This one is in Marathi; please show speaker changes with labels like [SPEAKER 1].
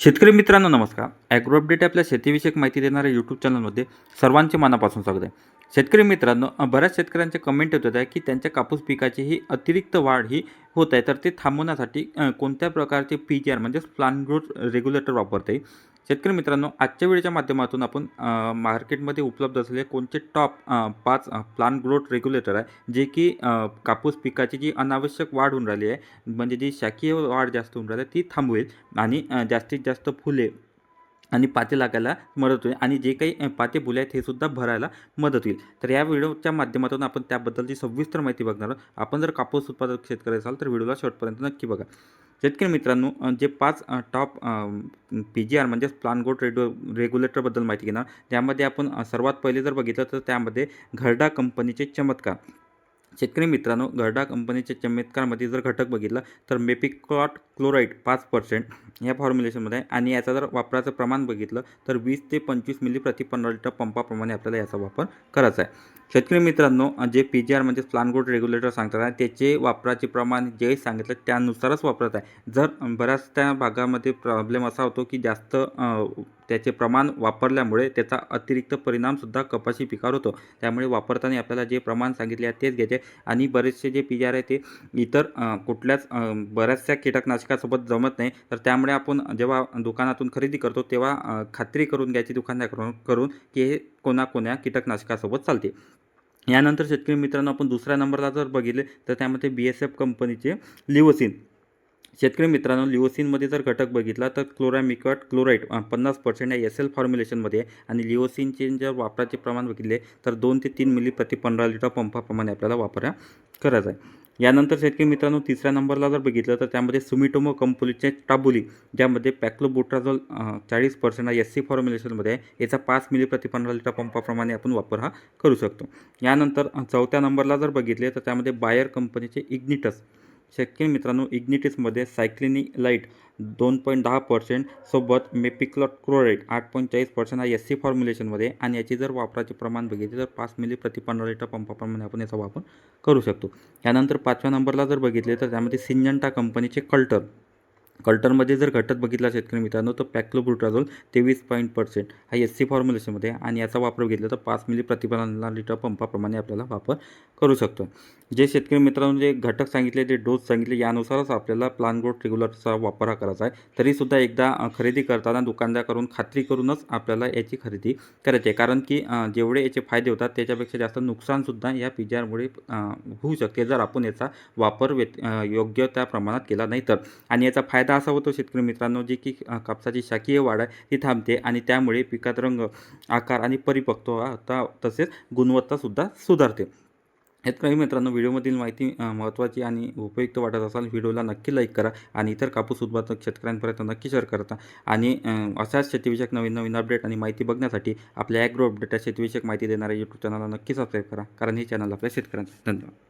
[SPEAKER 1] शेतकरी मित्रांनो नमस्कार. ॲग्रो अपडेट आपल्या शेतीविषयक माहिती देणाऱ्या यूट्यूब चॅनलमध्ये सर्वांचे मनापासून स्वागत आहे. शेतकरी मित्रांनो बऱ्याच शेतकऱ्यांचे कमेंट येत आहे की त्यांच्या कापूस पिकाची ही अतिरिक्त वाढ ही होत आहे. तर ते थांबवण्यासाठी कोणत्या प्रकारचे पी जी आर म्हणजेच प्लांट ग्रोथ रेग्युलेटर वापरता? येईल शेतकरी मित्रांनो आजच्या वेळेच्या माध्यमातून आपण मार्केटमध्ये उपलब्ध असलेले कोणते टॉप पाच प्लांट ग्रोथ रेग्युलेटर आहे जे की कापूस पिकाची जी अनावश्यक वाढ होऊन राहिली आहे म्हणजे जी शाकीय वाढ जास्त होऊन राहिली आहे ती थांबवेल आणि जास्तीत जास्त फुले आणि पाते लागायला मदत होईल आणि जे काही पाते बुले आहेत हे सुद्धा भरायला मदत होईल. तर या व्हिडिओच्या माध्यमातून आपण त्याबद्दलची सविस्तर माहिती बघणार आहोत. आपण जर कापूस उत्पादक शेतकरी असाल तर व्हिडिओला शेवटपर्यंत नक्की बघा. शेतकरी मित्रांनो जे पाच टॉप पी जी आर म्हणजेच प्लान गोट रेडो रेग्युलेटरबद्दल माहिती घेणार त्यामध्ये आपण सर्वात पहिले जर बघितलं तर त्यामध्ये घरडा कंपनीचे चमत्कार. शेतकरी मित्रांनो घरडा कंपनीच्या चमत्कारमध्ये जर घटक बघितला तर मेपिकॉट क्लोराईड पाच पर्सेंट या फॉर्म्युलेशनमध्ये आहे. आणि याचा जर वापराचं प्रमाण बघितलं तर वीस ते पंचवीस मिली प्रति पंधरा लिटर पंपाप्रमाणे आपल्याला याचा वापर करायचा आहे. शेतकरी मित्रांनो जे पी जी आर म्हणजे प्लान गोड रेग्युलेटर सांगतात आहे त्याचे वापराचे प्रमाण जे सांगितलं त्यानुसारच वापरत आहे. जर बऱ्याच त्या भागामध्ये प्रॉब्लेम असा होतो की जास्त त्याचे प्रमाण वापरल्यामुळे त्याचा अतिरिक्त परिणामसुद्धा कपाशी पिकावर होतो. त्यामुळे वापरताना आपल्याला जे प्रमाण सांगितले आहे तेच घ्यायचे आणि बरेचसे जे पी जी आर आहे ते इतर कुठल्याच बऱ्याचशा कीटकनाशकासोबत जमत नाही. तर त्यामुळे आपण जेव्हा दुकानातून खरेदी करतो तेव्हा खात्री करून घ्यायची दुकानदाराकडून करून की हे कोणाकोण्या कीटकनाशकासोबत चालते. यानंतर शेतकरी मित्रांनो आपण दुसऱ्या नंबरला जर बघितले तर त्यामध्ये बी एस एफ कंपनीचे लिओसिन शेतकरी मित्रांनो लिओसिनमध्ये जर घटक बघितला तर क्लोरामिकट क्लोराईड पन्नास पर्सेंट या एस एल फॉर्म्युलेशनमध्ये आणि लिओसिनचे जर वापराचे प्रमाण बघितले तर दोन ते तीन मिली प्रति पंधरा लिटर पंपाप्रमाणे आपल्याला वापरा करायचा आहे. यानंतर शेतकरी मित्रांनो तिसऱ्या नंबरला जर बघितलं तर त्यामध्ये सुमिटोमो कंपनीचे टाबुली ज्यामध्ये पॅक्लोबोट्राझॉल चाळीस पर्सेंट हा एस सी फॉर्म्युलेशनमध्ये आहे. याचा पाच मिली प्रति लिटर पंपाप्रमाणे आपण वापर हा करू शकतो. यानंतर चौथ्या नंबरला जर बघितले तर त्यामध्ये बायर कंपनीचे इग्निटस शेतकरी मित्रांनो इग्निटिसमध्ये सायक्लिनी लाइट दोन पॉईंट दहा पर्सेंट सोबत मेपिक्लॉट क्लोराईड आठ पॉईंट चाळीस पर्सेंट हा एस सी फॉर्म्युलेशनमध्ये. आणि याची जर वापराचे प्रमाण बघितले तर पाच मिली प्रति पंधरा लिटर पंपाप्रमाणे आपण याचा वापर करू शकतो. यानंतर पाचव्या नंबरला जर बघितले तर त्यामध्ये सिंजंटा कंपनीचे कल्टर कल्टरमध्ये जर घटक बघितला शेतकरी मित्रांनो तर पॅक्लोब्रुट्राझोल तेवीस पॉईंट पर्सेंट हा एस सी फॉर्म्युलेशनमध्ये आणि याचा वापर घेतला तर पाच मिली प्रति लिटर पंपाप्रमाणे आपल्याला वापर करू शकतो. जे शेतकरी मित्रांनो जे घटक सांगितले जे डोस सांगितले यानुसारच आपल्याला प्लान ग्रोथ रेग्युलरचा वापर हा करायचा आहे. तरीसुद्धा एकदा खरेदी करताना दुकानदाराकडून खात्री करूनच आपल्याला याची खरेदी करायची आहे. कारण की जेवढे याचे फायदे होतात त्याच्यापेक्षा जास्त नुकसानसुद्धा या पी जी आरमुळे होऊ शकते जर आपण याचा वापर व्यत योग्य त्या प्रमाणात केला नाही तर आणि याचा फायदा असा होतो शेतकरी मित्रांनो जे की कापसाची शाकीय वाढ आहे ती थांबते आणि त्यामुळे पिकात रंग आकार आणि परिपक्वता तसेच गुणवत्तासुद्धा सुधारते. शेतकरी मित्रांनो व्हिडिओमधील माहिती महत्त्वाची आणि उपयुक्त वाटत असाल व्हिडिओला नक्की लाईक करा आणि इतर कापूस उत्पादक शेतकऱ्यांपर्यंत नक्की शेअर करता. आणि अशाच शेतीविषयक नवीन नवीन अपडेट आणि माहिती बघण्यासाठी आपल्या ॲग्रो अपडेट या शेतीविषयक माहिती देणाऱ्या यूट्यूब चॅनलला नक्की सबस्क्राईब करा कारण हे चॅनल आपल्या शेतकऱ्यांचं धन्यवाद.